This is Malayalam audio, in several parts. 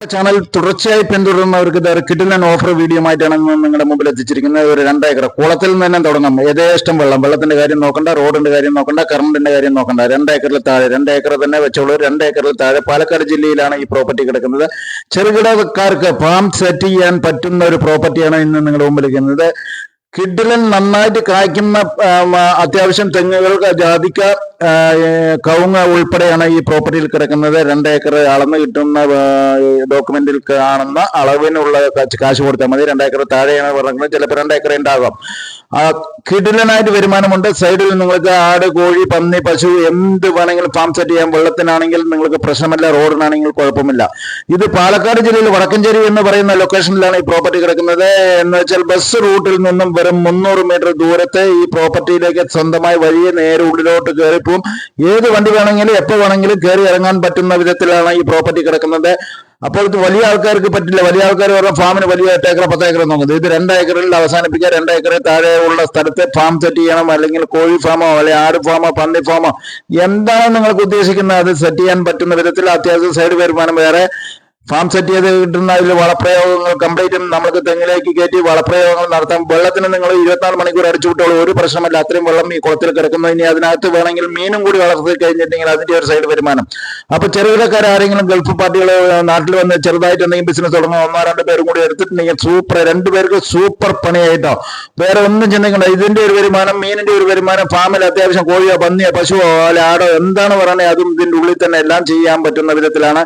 ചാനൽ തുടർച്ചയായി പിന്തുടരുന്നവർക്ക് ഇത് കിട്ടുന്ന ഓഫർ വീഡിയോ ആയിട്ടാണ് നിങ്ങളുടെ മുമ്പിൽ എത്തിച്ചിരിക്കുന്നത്. ഒരു രണ്ടേക്കർ. കുളത്തിൽ നിന്ന് തന്നെ തുടങ്ങാം. യഥേഷ്ടം വെള്ളം. വെള്ളത്തിന്റെ കാര്യം നോക്കണ്ട റോഡിന്റെ കാര്യം നോക്കണ്ട കറണ്ടിന്റെ കാര്യം നോക്കണ്ട. രണ്ടേക്കറിൽ താഴെ രണ്ടേക്കർ തന്നെ വെച്ചോളൂ. രണ്ടേക്കറിൽ താഴെ പാലക്കാട് ജില്ലയിലാണ് ഈ പ്രോപ്പർട്ടി കിടക്കുന്നത്. ചെറുകിടക്കാർക്ക് ഫാം സെറ്റ് ചെയ്യാൻ പറ്റുന്ന ഒരു പ്രോപ്പർട്ടിയാണ് ഇന്ന് നിങ്ങളുടെ മുമ്പിൽ ഇരിക്കുന്നത് കിഡിലൻ നന്നായിട്ട് കായ്ക്കുന്ന അത്യാവശ്യം തെങ്ങുകൾ ജാതിക്ക കവുങ്ങ് ഉൾപ്പെടെയാണ് ഈ പ്രോപ്പർട്ടിയിൽ കിടക്കുന്നത്. രണ്ട് ഏക്കർ അളന്ന് കിട്ടുന്ന ഡോക്യുമെന്റിൽ കാണുന്ന അളവിനുള്ള കാശ് കൊടുത്താൽ മതി. രണ്ട് ഏക്കർ താഴെയാണ് പറഞ്ഞത്. ചിലപ്പോൾ രണ്ട് ഏക്കർ ഉണ്ടാകാം. കിടിലനായിട്ട് വരുമാനമുണ്ട്. സൈഡിൽ നിങ്ങൾക്ക് ആട് കോഴി പന്നി പശു എന്ത് വേണമെങ്കിലും ഫാം സെറ്റ് ചെയ്യാം. വെള്ളത്തിനാണെങ്കിൽ നിങ്ങൾക്ക് പ്രശ്നമില്ല. റോഡിനാണെങ്കിൽ കുഴപ്പമില്ല. ഇത് പാലക്കാട് ജില്ലയിൽ വടക്കഞ്ചേരി എന്ന് പറയുന്ന ലൊക്കേഷനിലാണ് ഈ പ്രോപ്പർട്ടി കിടക്കുന്നത്. എന്ന് വെച്ചാൽ ബസ് റൂട്ടിൽ നിന്നും വെറും മുന്നൂറ് മീറ്റർ ദൂരത്തെ ഈ പ്രോപ്പർട്ടിയിലേക്ക് സ്വന്തമായി വഴിയെ നേരെ ഉള്ളിലോട്ട് കയറിപ്പോവും ഏത് വണ്ടി വേണമെങ്കിലും എപ്പോൾ വേണമെങ്കിലും കയറി ഇറങ്ങാൻ പറ്റുന്ന വിധത്തിലാണ് ഈ പ്രോപ്പർട്ടി കിടക്കുന്നത്. അപ്പോൾ ഇത് വലിയ ആൾക്കാർക്ക് പറ്റില്ല. വലിയ ആൾക്കാർ പറഞ്ഞ ഫാമിന് വലിയ എട്ട് ഏക്കർ പത്ത് ഏക്കർ നോക്കുന്നത് ഇത് രണ്ട് ഏക്കറിൽ അവസാനിപ്പിക്കുക രണ്ട് ഏക്കറിൽ താഴെ ഉള്ള സ്ഥലത്ത് ഫാം സെറ്റ് ചെയ്യണം അല്ലെങ്കിൽ കോഴി ഫാമോ അല്ലെങ്കിൽ ആട് ഫാമോ പന്നി ഫാമോ എന്താണ് നിങ്ങൾക്ക് ഉദ്ദേശിക്കുന്നത്? അത് സെറ്റ് ചെയ്യാൻ പറ്റുന്ന വിധത്തിൽ അത്യാവശ്യം സൈഡ് വരുമാനം വേറെ. ഫാം സെറ്റ് ചെയ്ത് കിട്ടുന്ന അതിൽ വളപ്രയോഗങ്ങൾ കംപ്ലീറ്റും നമുക്ക് തെങ്ങിലേക്ക് കയറ്റി വളപ്രയോഗങ്ങൾ നടത്താം വെള്ളത്തിന് നിങ്ങൾ ഇരുപത്തിനാല് മണിക്കൂർ അടിച്ചു വിട്ടോളൂ. ഒരു പ്രശ്നമല്ല അത്രയും വെള്ളം ഈ കുളത്തിൽ കിടക്കുന്നു. ഇനി അതിനകത്ത് വേണമെങ്കിൽ മീനും കൂടി വളർത്തി കഴിഞ്ഞിട്ടുണ്ടെങ്കിൽ അതിന്റെ ഒരു സൈഡ് വരുമാനം. അപ്പൊ ചെറുകിടക്കാർ ആരെങ്കിലും ഗൾഫ് പാർട്ടികൾ നാട്ടിൽ വന്ന് ചെറുതായിട്ട് എന്തെങ്കിലും ബിസിനസ് തുടങ്ങുക ഒന്നോ രണ്ടോ പേരും കൂടി എടുത്തിട്ടുണ്ടെങ്കിൽ സൂപ്പർ രണ്ടുപേർക്ക് സൂപ്പർ പണിയായിട്ടോ. വേറെ ഒന്നും ചിന്തിക്കണ്ട. ഇതിന്റെ ഒരു വരുമാനം മീനിന്റെ ഒരു വരുമാനം ഫാമിൽ അത്യാവശ്യം കോഴിയോ പന്നിയോ പശുവോ അല്ലെ ആടോ എന്താണ് പറയുന്നത് അതും ഇതിന്റെ ഉള്ളിൽ തന്നെ എല്ലാം ചെയ്യാൻ പറ്റുന്ന വിധത്തിലാണ്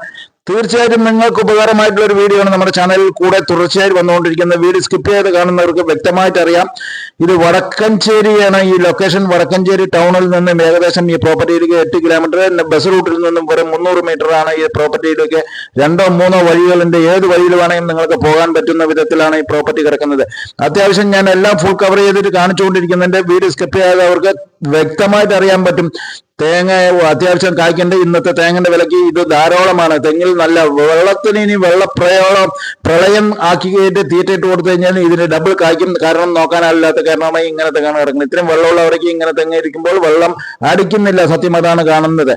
തീർച്ചയായിട്ടും നിങ്ങൾക്ക് ഉപകാരമായിട്ടുള്ള ഒരു വീഡിയോ ആണ് നമ്മുടെ ചാനലിൽ കൂടെ തുടർച്ചയായി വന്നുകൊണ്ടിരിക്കുന്നത്. വീഡിയോ സ്കിപ്പ് ചെയ്ത് കാണുന്നവർക്ക് വ്യക്തമായിട്ട് അറിയാം. ഇത് വടക്കഞ്ചേരിയാണ്. ഈ ലൊക്കേഷൻ വടക്കഞ്ചേരി ടൗണിൽ നിന്നും ഏകദേശം ഈ പ്രോപ്പർട്ടിയിലേക്ക് എട്ട് കിലോമീറ്റർ ബസ് റൂട്ടിൽ നിന്നും വെറും മുന്നൂറ് മീറ്റർ ആണ് ഈ പ്രോപ്പർട്ടിയിലേക്ക് രണ്ടോ മൂന്നോ വഴികളുണ്ട്. ഏത് വഴിയിൽ വേണമെങ്കിലും നിങ്ങൾക്ക് പോകാൻ പറ്റുന്ന വിധത്തിലാണ് ഈ പ്രോപ്പർട്ടി കിടക്കുന്നത്. അത്യാവശ്യം ഞാൻ എല്ലാം ഫുൾ കവർ ചെയ്തിട്ട് കാണിച്ചുകൊണ്ടിരിക്കുന്നുണ്ട്. വീഡിയോ സ്കിപ്പ് ചെയ്യാതെ അവർക്ക് വ്യക്തമായിട്ട് അറിയാൻ പറ്റും. തേങ്ങ അത്യാവശ്യം കായ്ക്കേണ്ട. ഇന്നത്തെ തേങ്ങന്റെ വിലക്ക് ഇത് ധാരാളമാണ്. തെങ്ങിൽ നല്ല വെള്ളത്തിന് ഇനി വെള്ളപ്രയോളം പ്രളയം ആക്കി കയറ്റി തീറ്റയിട്ട് കൊടുത്തു കഴിഞ്ഞാൽ ഇതിന് ഡബിൾ കായ്ക്കും കാരണം നോക്കാനല്ലാത്ത കാരണമായി ഇങ്ങനെ തെങ്ങാണ് കിടക്കുന്നത്. ഇത്രയും വെള്ളമുള്ളവർക്ക് ഇങ്ങനെ തെങ്ങ് ഇരിക്കുമ്പോൾ വെള്ളം അടിക്കുന്നില്ല. സത്യം അതാണ് കാണുന്നത്.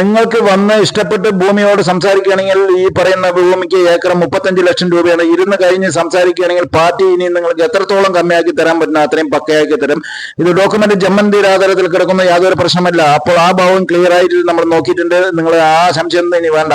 നിങ്ങൾക്ക് വന്ന് ഇഷ്ടപ്പെട്ട് ഭൂമിയോട് സംസാരിക്കുകയാണെങ്കിൽ ഈ പറയുന്ന ഭൂമിക്ക് ഏക്കർ മുപ്പത്തഞ്ച് ലക്ഷം രൂപയാണ്. ഇരുന്ന് കഴിഞ്ഞ് സംസാരിക്കുകയാണെങ്കിൽ പാർട്ടി ഇനി നിങ്ങൾക്ക് എത്രത്തോളം കമ്മിയാക്കി തരാൻ പറ്റുന്ന അത്രയും പക്കയാക്കി തരും. ഇത് ഡോക്യുമെന്റ് ജമ്മന്തി ആധാരത്തിൽ കിടക്കുന്ന യാതൊരു പ്രശ്നമല്ല അപ്പോൾ ആ ഭാവം ക്ലിയർ ആയിട്ട് നമ്മൾ നോക്കിയിട്ടുണ്ട്. നിങ്ങൾ ആ സംശയം ഇനി വേണ്ട.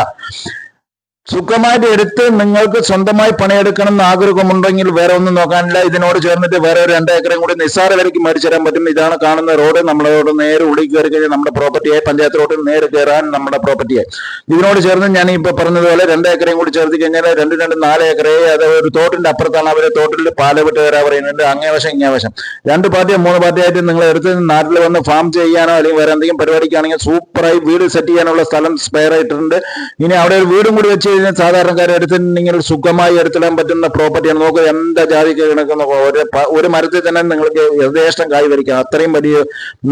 സുഖമായിട്ട് എടുത്ത് നിങ്ങൾക്ക് സ്വന്തമായി പണിയെടുക്കണം എന്ന് ആഗ്രഹമുണ്ടെങ്കിൽ വേറെ ഒന്നും നോക്കാനില്ല. ഇതിനോട് ചേർന്നിട്ട് വേറെ ഒരു രണ്ട് കൂടി നിസ്സാര വിലയ്ക്ക് മേടിച്ചു തരാൻ പറ്റും. ഇതാണ് കാണുന്ന റോഡ്. നമ്മുടെ റോഡ് നേരെ ഉള്ളിൽ കയറി കഴിഞ്ഞാൽ നമ്മുടെ പ്രോപ്പർട്ടിയായി പഞ്ചായത്ത് റോഡിൽ നേരെ കയറാൻ നമ്മുടെ പ്രോപ്പർട്ടിയായി ഇതിനോട് ചേർന്ന് ഞാൻ ഇപ്പൊ പറഞ്ഞതുപോലെ രണ്ട് കൂടി ചേർത്ത് കഴിഞ്ഞാൽ രണ്ട് രണ്ട് നാല് ഏക്കറേ അത് ഒരു തോട്ടിന്റെ അപ്പുറത്താണ് അവരെ തോട്ടിൽ പാല വിട്ട് കയറാൻ പറയുന്നുണ്ട് അങ്ങേ വശം ഇങ്ങേ വശം. രണ്ട് പാർട്ടിയോ മൂന്ന് പാർട്ടിയായിട്ട് നിങ്ങൾ എടുത്ത് നാട്ടിൽ വന്ന് ഫാം ചെയ്യാനോ അല്ലെങ്കിൽ വേറെ എന്തെങ്കിലും പരിപാടിക്കാണെങ്കിൽ സൂപ്പറായി വീട് സെറ്റ് ചെയ്യാനുള്ള സ്ഥലം സ്പെയർ ആയിട്ടുണ്ട്. ഇനി അവിടെ ഒരു വീടും കൂടി വെച്ച് കഴിഞ്ഞാൽ സാധാരണക്കാരെ എടുത്തിട്ടുണ്ടെങ്കിൽ സുഖമായി എടുത്തിടാൻ പറ്റുന്ന പ്രോപ്പർട്ടിയാണ് നോക്കുക എന്താ ജാതിക്ക് കിടക്കുന്ന ഒരു ഒരു മരത്തിൽ തന്നെ നിങ്ങൾക്ക് യഥേഷ്ടം കായ് വരിക്കാം. അത്രയും വലിയ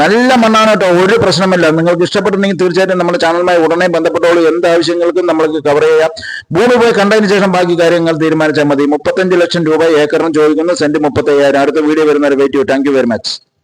നല്ല മണ്ണാണ് കേട്ടോ. ഒരു പ്രശ്നമില്ല. നിങ്ങൾക്ക് ഇഷ്ടപ്പെട്ടുണ്ടെങ്കിൽ തീർച്ചയായിട്ടും നമ്മുടെ ചാനലുമായി ഉടനെ ബന്ധപ്പെട്ടോളൂ. എന്ത് ആവശ്യങ്ങൾക്കും നമ്മൾക്ക് കവർ ചെയ്യാം. ഭൂമി പോയി കണ്ടതിന് ശേഷം ബാക്കി കാര്യങ്ങൾ തീരുമാനിച്ചാൽ മതി. മുപ്പത്തഞ്ച് ലക്ഷം രൂപ ഏക്കറിന് ചോദിക്കുന്നു. സെന്റ് മുപ്പത്തി അടുത്ത വീഡിയോ വരുന്നവരെ വെയിറ്റ് ചെയ്യൂ. Thank very much